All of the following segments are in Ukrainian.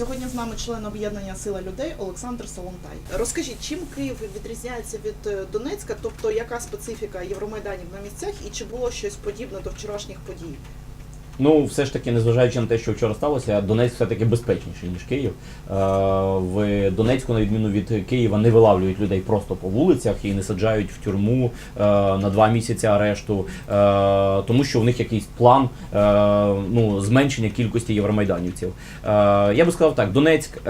Сьогодні з нами член об'єднання Сила людей Олександр Солонтай. Розкажіть, чим Київ відрізняється від е, Донецька, тобто яка специфіка Євромайданів на місцях, і чи було щось подібне до вчорашніх подій? Ну, все ж таки, незважаючи на те, що вчора сталося, Донецьк все-таки безпечніший, ніж Київ. Е, В Донецьку, на відміну від Києва, не вилавлюють людей просто по вулицях і не саджають в тюрму е, на два місяці арешту, е, тому що в них якийсь план ну, зменшення кількості євромайданівців. Я би сказав так: Донецьк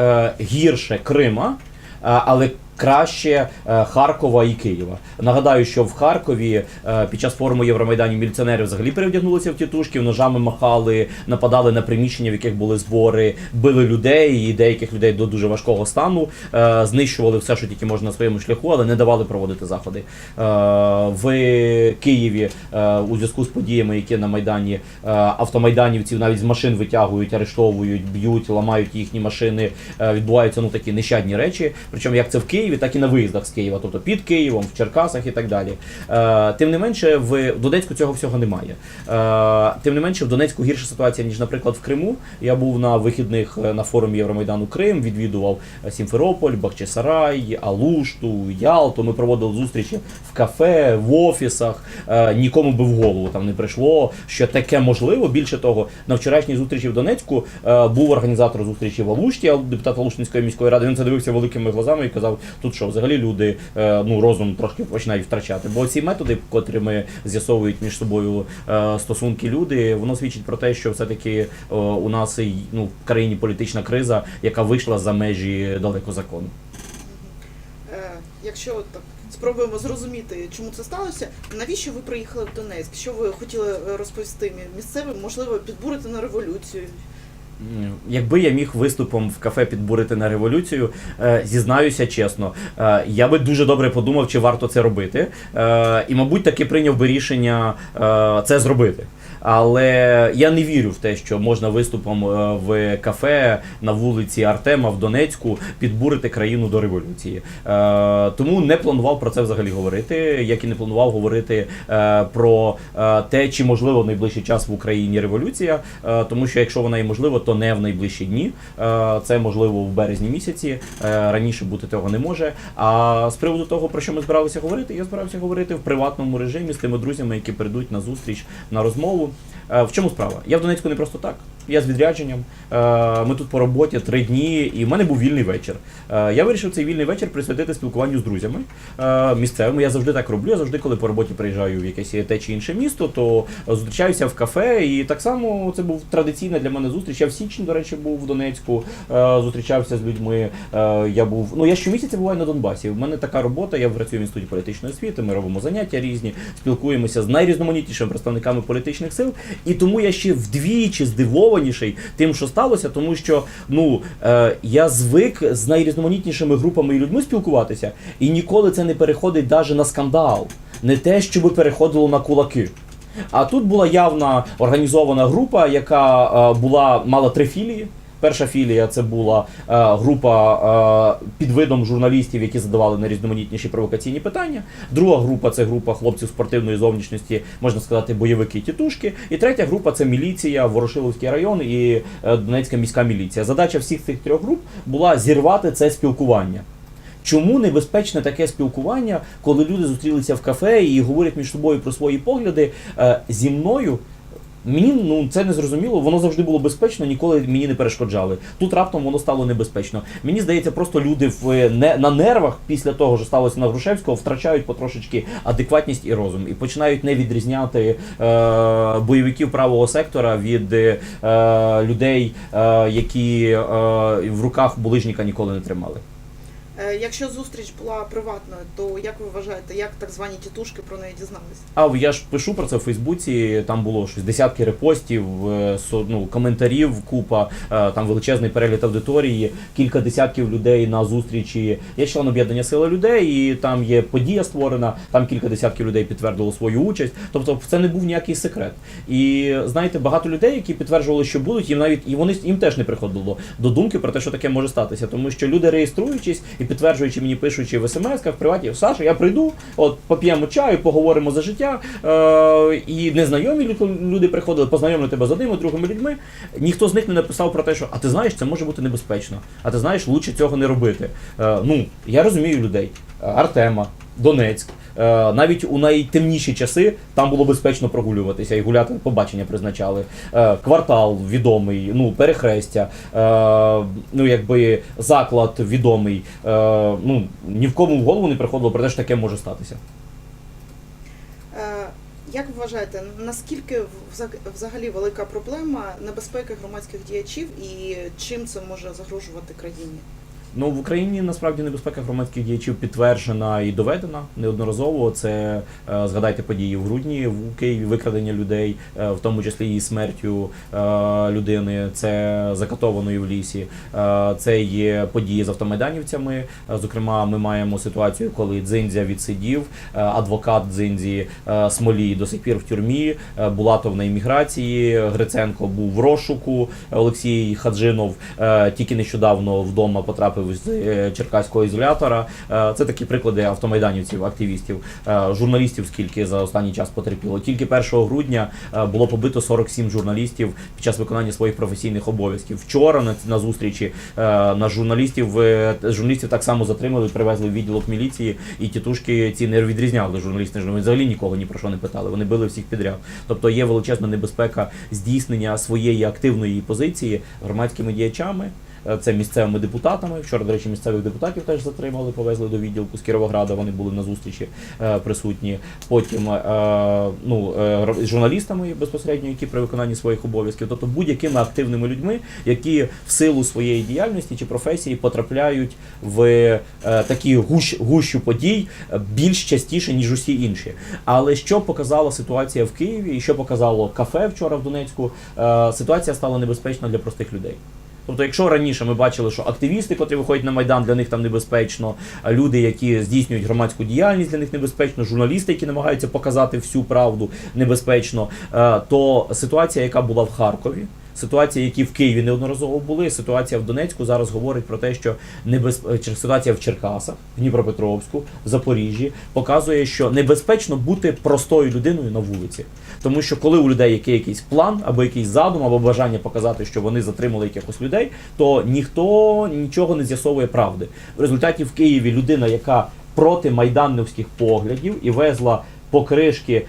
гірше Крима, але краще е, Харкова і Києва. Нагадаю, що в Харкові е, під час форуму Євромайданів міліціонери взагалі перевдягнулися в тітушки, ножами махали, нападали на приміщення, в яких були збори, били людей і деяких людей до дуже важкого стану, е, знищували все, що тільки можна на своєму шляху, але не давали проводити заходи. В Києві у зв'язку з подіями, які на майдані автомайданівців навіть з машин витягують, арештовують, б'ють, ламають їхні машини. Відбуваються ну такі нещадні речі. Причому як це в Києві, так і на виїздах з Києва, тобто під Києвом, в Черкасах і так далі. Е, Тим не менше, в Донецьку цього всього немає. Е, Тим не менше, в Донецьку гірша ситуація, ніж, наприклад, в Криму. Я був на вихідних е, на форумі Євромайдану Крим, відвідував Сімферополь, Бахчисарай, Алушту, Ялту. Ми проводили зустрічі в кафе, в офісах. Нікому би в голову там не прийшло, що таке можливо. Більше того, на вчорашній зустрічі в Донецьку був організатор зустрічі в Алушті, депутат Алуштинської міської ради. Він це дивився великими глазами і казав: тут що, взагалі люди е, ну розум трошки починають втрачати. Бо ці методи, котрими з'ясовують між собою е, стосунки люди, воно свідчить про те, що все-таки е, у нас ну, в країні політична криза, яка вийшла за межі далеко закону. Якщо так спробуємо зрозуміти, чому це сталося, навіщо ви приїхали в Донецьк? Що ви хотіли розповісти місцевим? Можливо, підбурити на революцію? Якби я міг виступом в кафе підбурити на революцію, е, зізнаюся чесно, е, я би дуже добре подумав, чи варто це робити. Е, І, мабуть, таки прийняв би рішення це зробити. Але я не вірю в те, що можна виступом е, в кафе на вулиці Артема в Донецьку підбурити країну до революції. Е, Тому не планував про це взагалі говорити, як і не планував говорити е, про те, чи можливо в найближчий час в Україні революція. Тому що якщо вона і можлива, то не в найближчі дні. Це можливо в березні місяці. Раніше бути того не може. А з приводу того, про що ми збиралися говорити, я збирався говорити в приватному режимі з тими друзями, які прийдуть на зустріч на розмову. Е, В чому справа? Я в Донецьку не просто так. Я з відрядженням. Е, Ми тут по роботі три дні, і в мене був вільний вечір. Е, Я вирішив цей вільний вечір присвятити спілкуванню з друзями е, місцевими. Я завжди так роблю. Я завжди, коли по роботі приїжджаю в якесь те чи інше місто, то зустрічаюся в кафе. І так само це був традиційна для мене зустріч. Я в січні, до речі, був в Донецьку, зустрічався з людьми. Я був. Ну я щомісяця буваю на Донбасі. У мене така робота. Я працюю в інституті політичної освіти. Ми робимо заняття різні, спілкуємося з найрізноманітнішими представниками політичних сил. І тому я ще вдвічі здивованіший тим, що сталося, тому що ну е, я звик з найрізноманітнішими групами і людьми спілкуватися, і ніколи це не переходить навіть на скандал, не те, щоб переходило на кулаки. А тут була явна організована група, яка е, була мала три філії. Перша філія це була е, група е, під видом журналістів, які задавали найрізноманітніші провокаційні питання. Друга група це група хлопців спортивної зовнішності, можна сказати, бойовики тітушки. І третя група це міліція, Ворошиловський район і е, Донецька міська міліція. Задача всіх цих трьох груп була зірвати це спілкування. Чому небезпечне таке спілкування, коли люди зустрілися в кафе і говорять між собою про свої погляди зі мною? Мені ну це не зрозуміло, воно завжди було безпечно, ніколи мені не перешкоджали. Тут раптом воно стало небезпечно. Мені здається, просто люди в не на нервах після того, що сталося на Грушевського, втрачають потрошечки адекватність і розум і починають не відрізняти е, бойовиків правого сектора від е, людей, е, які е, в руках булижника ніколи не тримали. Е, Якщо зустріч була приватною, то як ви вважаєте, як так звані тітушки про неї дізналися? А я ж пишу про це в Фейсбуці. Там було щось десятки репостів, е, ну, коментарів, купа, е, там величезний перегляд аудиторії, кілька десятків людей на зустрічі. Я член об'єднання сила людей, і там є подія створена. Там кілька десятків людей підтвердило свою участь. Тобто, це не був ніякий секрет. І знаєте, багато людей, які підтверджували, що будуть, їм навіть і вони їм теж не приходило до думки про те, що таке може статися, тому що люди реєструючись і підтверджуючи мені, пишучи в смс-ках, в приваті, Саша, я прийду, от поп'ємо чаю, поговоримо за життя. Е, і незнайомі лю- люди приходили, познайомили тебе з одними, другими людьми. Ніхто з них не написав про те, що а ти знаєш, це може бути небезпечно. А ти знаєш, лучше цього не робити. Е, ну, я розумію людей. Е, Артема, Донецьк. Е, навіть у найтемніші часи там було безпечно прогулюватися і гуляти побачення призначали. Е, квартал відомий, ну, перехрестя, е, ну якби заклад відомий. Ну, ні в кому в голову не приходило про те, що таке може статися. Як ви вважаєте, наскільки взагалі велика проблема небезпеки громадських діячів і чим це може загрожувати країні? Ну в Україні насправді небезпека громадських діячів підтверджена і доведена неодноразово. Це е, згадайте події в грудні в Києві, викрадення людей, е, в тому числі і смертю е, людини. Це закатованої в лісі. Це є події з автомайданівцями. Зокрема, ми маємо ситуацію, коли Дзиндзя відсидів, адвокат Дзиндзі Смолій до сих пір в тюрмі. Булатов на імміграції. Гриценко був в розшуку. Олексій Хаджинов тільки нещодавно вдома потрапив з е, черкаського ізолятора. Е, Це такі приклади автомайданівців, активістів, Е, журналістів, скільки за останній час потерпіло. Тільки 1 грудня було побито 47 журналістів під час виконання своїх професійних обов'язків. Вчора на, зустрічі на журналістів журналістів так само затримали, привезли в відділок міліції, і тітушки ці не відрізняли журналісти. Вони взагалі нікого ні про що не питали. Вони били всіх підряд. Тобто є величезна небезпека здійснення своєї активної позиції громадськими діячами. Е, Це місцевими депутатами. Вчора, до речі, місцевих депутатів теж затримали, повезли до відділку з Кіровограда. Вони були на зустрічі е, присутні. Потім е, ну, з журналістами безпосередньо, які при виконанні своїх обов'язків, тобто будь-якими активними людьми, які в силу своєї діяльності чи професії потрапляють в такі гущ, гущу подій більш частіше, ніж усі інші. Але що показала ситуація в Києві, і що показало кафе вчора в Донецьку, ситуація стала небезпечна для простих людей. Тобто, якщо раніше ми бачили, що активісти, котрі виходять на майдан, для них там небезпечно, люди, які здійснюють громадську діяльність, для них небезпечно, журналісти, які намагаються показати всю правду, небезпечно, е, то ситуація, яка була в Харкові. Ситуація, які в Києві неодноразово були, ситуація в Донецьку зараз говорить про те, що небез... ситуація в Черкасах, в Дніпропетровську, в Запоріжжі показує, що небезпечно бути простою людиною на вулиці. Тому що коли у людей є якийсь план або якийсь задум, або бажання показати, що вони затримали якихось людей, то ніхто нічого не з'ясовує правди. В результаті в Києві людина, яка проти майданівських поглядів і везла покришки е,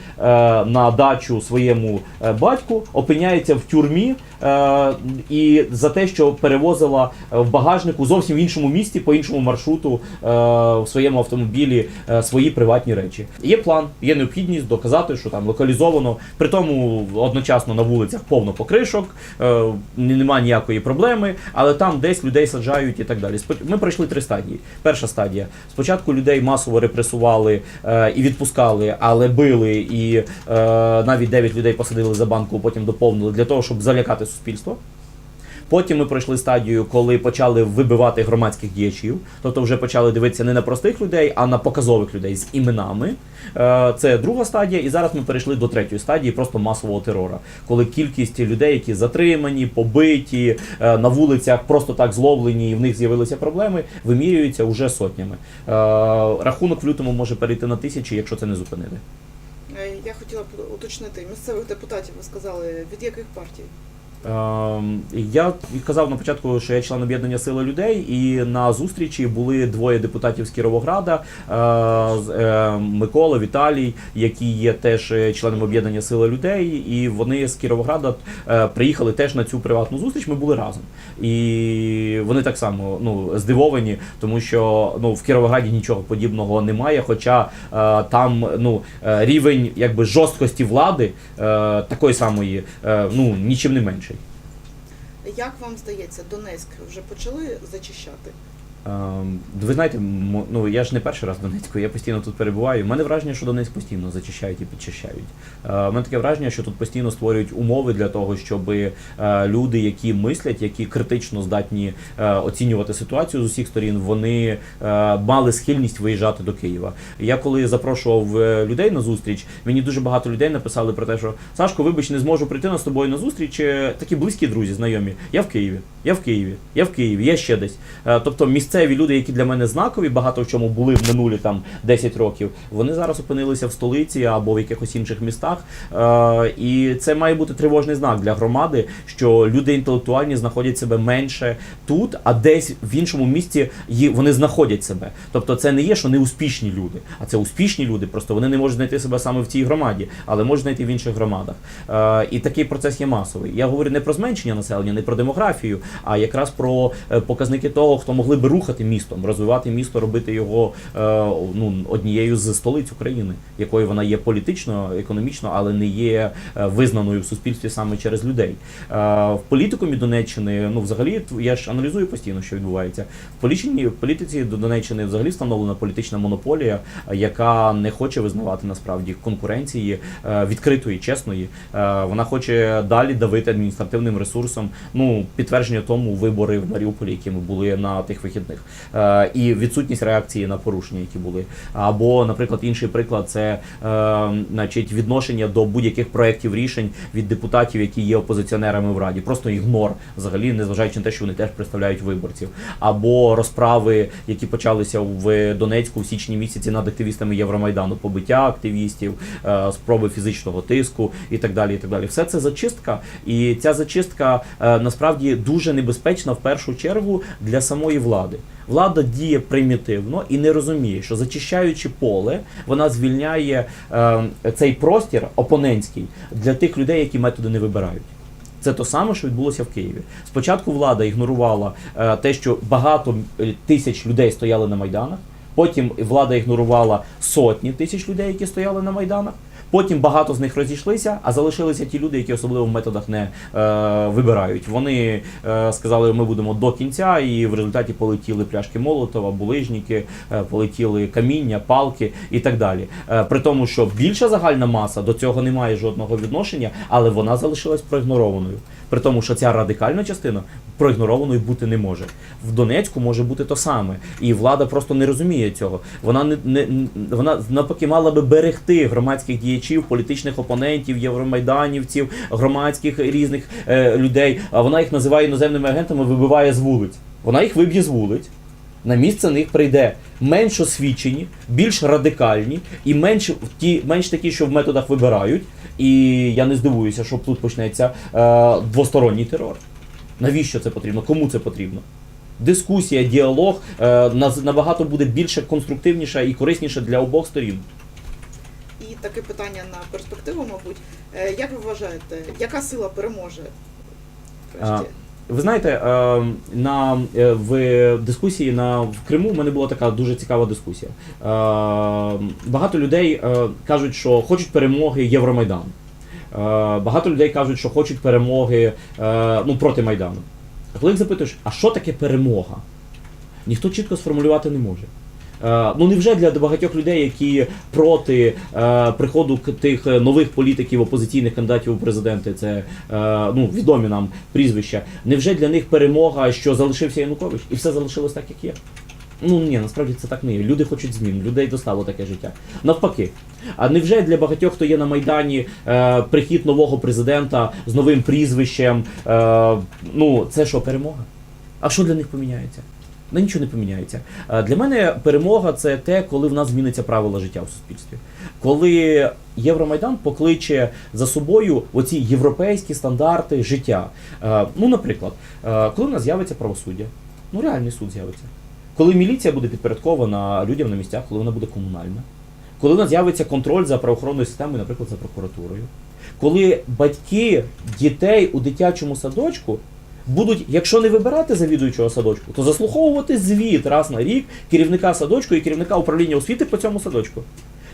на дачу своєму е, батьку, опиняється в тюрмі е, і за те, що перевозила е, в багажнику зовсім в іншому місті, по іншому маршруту е, в своєму автомобілі е, свої приватні речі. Є план, є необхідність доказати, що там локалізовано, при тому одночасно на вулицях повно покришок, е, ні- нема ніякої проблеми, але там десь людей саджають і так далі. Ми пройшли три стадії. Перша стадія: спочатку людей масово репресували е, і відпускали, але били, і е, навіть 9 людей посадили за банку, потім доповнили для того, щоб залякати суспільство. Потім ми пройшли стадію, коли почали вибивати громадських діячів, тобто вже почали дивитися не на простих людей, а на показових людей з іменами. Е, Це друга стадія, і зараз ми перейшли до третьої стадії, просто масового терора, коли кількість людей, які затримані, побиті е, на вулицях, просто так зловлені, і в них з'явилися проблеми, вимірюються вже сотнями. Е, Рахунок в лютому може перейти на тисячі, якщо це не зупинити. Я хотіла уточнити місцевих депутатів. Ви сказали від яких партій? Ем, Я казав на початку, що я член об'єднання Сила людей, і на зустрічі були двоє депутатів з Кіровограда, е, е, Микола, Віталій, які є теж членом об'єднання Сила людей, і вони з Кіровограда е, приїхали теж на цю приватну зустріч. Ми були разом. І вони так само ну, здивовані, тому що ну, в Кіровограді нічого подібного немає. Хоча там ну, рівень якби жорсткості влади такої самої ну, нічим не менший. Як вам здається, Донецьк вже почали зачищати? Ем, Ви знаєте, ну я ж не перший раз в Донецьку, я постійно тут перебуваю. У мене враження, що Донецьк постійно зачищають і підчищають. Е, У мене таке враження, що тут постійно створюють умови для того, щоб е, люди, які мислять, які критично здатні е, оцінювати ситуацію з усіх сторін, вони мали схильність виїжджати до Києва. Я коли запрошував людей на зустріч, мені дуже багато людей написали про те, що Сашко, вибач, не зможу прийти на з тобою на зустріч. Такі близькі друзі, знайомі. Я в Києві, я в Києві, я в Києві, я ще десь. Тобто місцеві місцеві люди, які для мене знакові, багато в чому були в минулі там 10 років, вони зараз опинилися в столиці або в якихось інших містах. Е, і це має бути тривожний знак для громади, що люди інтелектуальні знаходять себе менше тут, а десь в іншому місті вони знаходять себе. Тобто це не є, що не успішні люди, а це успішні люди. Просто вони не можуть знайти себе саме в цій громаді, але можуть знайти в інших громадах. Е, і такий процес є масовий. Я говорю не про зменшення населення, не про демографію, а якраз про е, показники того, хто могли би рухати містом, розвивати місто, робити його е, ну, однією з столиць України, якою вона є політично, економічно, але не є е, визнаною в суспільстві саме через людей. Е, в політикумі Донеччини, ну взагалі, я ж аналізую постійно, що відбувається. В політичній в політиці до Донеччини взагалі встановлена політична монополія, яка не хоче визнавати насправді конкуренції відкритої, чесної. Вона хоче далі давити адміністративним ресурсом. Ну, підтвердження тому вибори в Маріуполі, які ми були на тих вихідних, Е, і відсутність реакції на порушення, які були. Або, наприклад, інший приклад це е, значить, відношення до будь-яких проєктів рішень від депутатів, які є опозиціонерами в раді. Просто ігнор, взагалі, незважаючи на те, що вони теж представляють виборців. Або розправи, які почалися в Донецьку в січні місяці над активістами Євромайдану, побиття активістів, е, спроби фізичного тиску і так далі. І так далі. Все це зачистка, і ця зачистка насправді дуже небезпечна в першу чергу для самої влади. Влада діє примітивно і не розуміє, що зачищаючи поле, вона звільняє е, цей простір опонентський для тих людей, які методи не вибирають. Це то саме, що відбулося в Києві. Спочатку влада ігнорувала е, те, що багато е, тисяч людей стояли на майданах. Потім влада ігнорувала сотні тисяч людей, які стояли на майданах. Потім багато з них розійшлися, а залишилися ті люди, які особливо в методах не е, вибирають. Вони е, сказали, ми будемо до кінця, і в результаті полетіли пляшки Молотова, булижники, е, полетіли каміння, палки і так далі. Е, при тому, що більша загальна маса до цього не має жодного відношення, але вона залишилась проігнорованою. При тому, що ця радикальна частина проігнорованою бути не може. В Донецьку може бути то саме, і влада просто не розуміє цього. Вона не, не вона навпаки мала би берегти громадських діячів, політичних опонентів, євромайданівців, громадських різних е, людей. А вона їх називає іноземними агентами, вибиває з вулиць. Вона їх виб'є з вулиць. На місце них прийде менш освічені, більш радикальні і менш ті, менш такі, що в методах вибирають. І я не здивуюся, що тут почнеться е, двосторонній терор. Навіщо це потрібно? Кому це потрібно? Дискусія, діалог е, набагато буде більше конструктивніша і корисніша для обох сторін. І таке питання на перспективу, мабуть. Е, Як ви вважаєте, яка сила переможе? Врешті? Ви знаєте, е, на е, в дискусії на в Криму в мене була така дуже цікава дискусія. Багато людей кажуть, що хочуть перемоги Євромайдану. Багато людей кажуть, що хочуть перемоги ну, проти Майдану. А коли їх запитуєш, а що таке перемога? Ніхто чітко сформулювати не може. Е, Ну невже для багатьох людей, які проти е, приходу тих е, нових політиків, опозиційних кандидатів у президенти, це ну відомі нам прізвища, невже для них перемога, що залишився Янукович, і все залишилось так, як є? Ну ні, насправді це так не є. Люди хочуть змін, людей достало таке життя. Навпаки. А невже для багатьох, хто є на Майдані, е, прихід нового президента з новим прізвищем, е, ну це що, перемога? А що для них поміняється? Ну нічого не поміняється. Е, Для мене перемога це те, коли в нас зміниться правила життя в суспільстві. Коли Євромайдан покличе за собою оці європейські стандарти життя. Е, Ну, наприклад, е, коли в нас з'явиться правосуддя, ну реальний суд з'явиться. Коли міліція буде підпорядкована людям на місцях, коли вона буде комунальна, коли в нас з'явиться контроль за правоохоронною системою, наприклад, за прокуратурою, коли батьки дітей у дитячому садочку будуть, якщо не вибирати завідуючого садочку, то заслуховувати звіт раз на рік керівника садочку і керівника управління освіти по цьому садочку.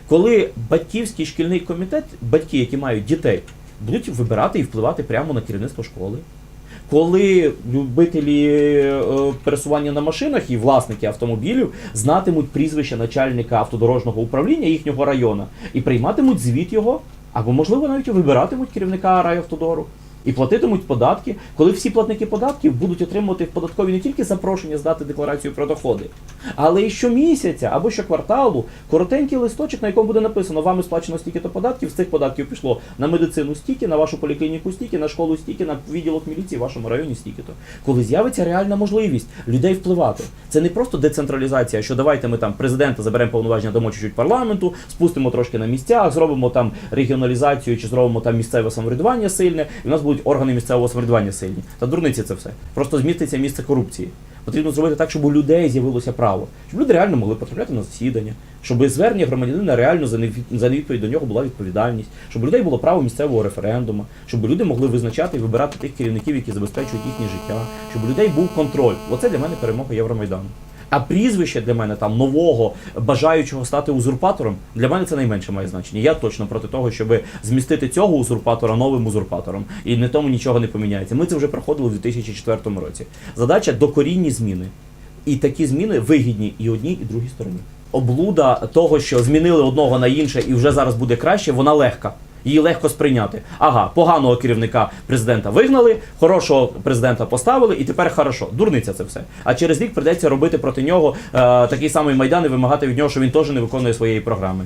Коли батьківський шкільний комітет, батьки, які мають дітей, будуть вибирати і впливати прямо на керівництво школи. Коли любителі е, пересування на машинах і власники автомобілів знатимуть прізвище начальника автодорожнього управління їхнього району і прийматимуть звіт його, або, можливо, навіть вибиратимуть керівника райавтодору. І платитимуть податки, коли всі платники податків будуть отримувати в податкові не тільки запрошення здати декларацію про доходи, але і щомісяця або щокварталу коротенький листочок, на якому буде написано, вами сплачено стільки-то податків, з цих податків пішло на медицину стільки, на вашу поліклініку стільки, на школу стільки, на відділок міліції в вашому районі стільки-то. Коли з'явиться реальна можливість людей впливати, це не просто децентралізація, що давайте ми там президента заберемо повноваження, дамо чуть-чуть парламенту, спустимо трошки на місцях, зробимо там регіоналізацію чи зробимо там місцеве самоврядування сильне, і в нас будуть органи місцевого самоврядування сильні. Та дурниці це все. Просто зміститься місце корупції. Потрібно зробити так, щоб у людей з'явилося право, щоб люди реально могли потрапляти на засідання, щоб звернення громадянина реально за невідповідь до нього була відповідальність, щоб у людей було право місцевого референдуму, щоб люди могли визначати і вибирати тих керівників, які забезпечують їхнє життя, щоб у людей був контроль. Оце для мене перемога Євромайдану. А прізвище для мене там нового бажаючого стати узурпатором для мене це найменше має значення. Я точно проти того, щоб змістити цього узурпатора новим узурпатором, і на тому нічого не поміняється. Ми це вже проходили в 2004 році. Задача докорінні зміни. І такі зміни вигідні і одній, і другій стороні. Облуда того, що змінили одного на інше, і вже зараз буде краще, вона легка. Її легко сприйняти. Ага, поганого керівника президента вигнали, хорошого президента поставили, і тепер хорошо. Дурниця це все. А через рік прийдеться робити проти нього е, такий самий майдан і вимагати від нього, що він теж не виконує своєї програми.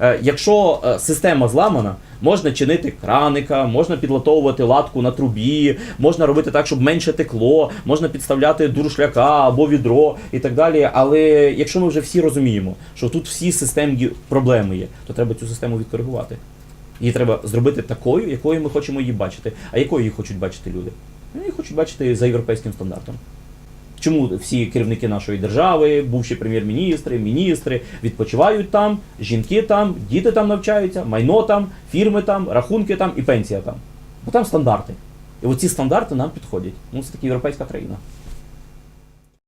Е, якщо е, система зламана, можна чинити краника, можна підлатовувати латку на трубі, можна робити так, щоб менше текло, можна підставляти дуршляка або відро і так далі. Але якщо ми вже всі розуміємо, що тут всі системні проблеми є, то треба цю систему відкоригувати. Її треба зробити такою, якою ми хочемо її бачити. А якою її хочуть бачити люди? Вони її хочуть бачити за європейським стандартом. Чому всі керівники нашої держави, бувші прем'єр-міністри, міністри відпочивають там, жінки там, діти там навчаються, майно там, фірми там, рахунки там і пенсія там. Бо там стандарти. І оці стандарти нам підходять. Ну, це така європейська країна.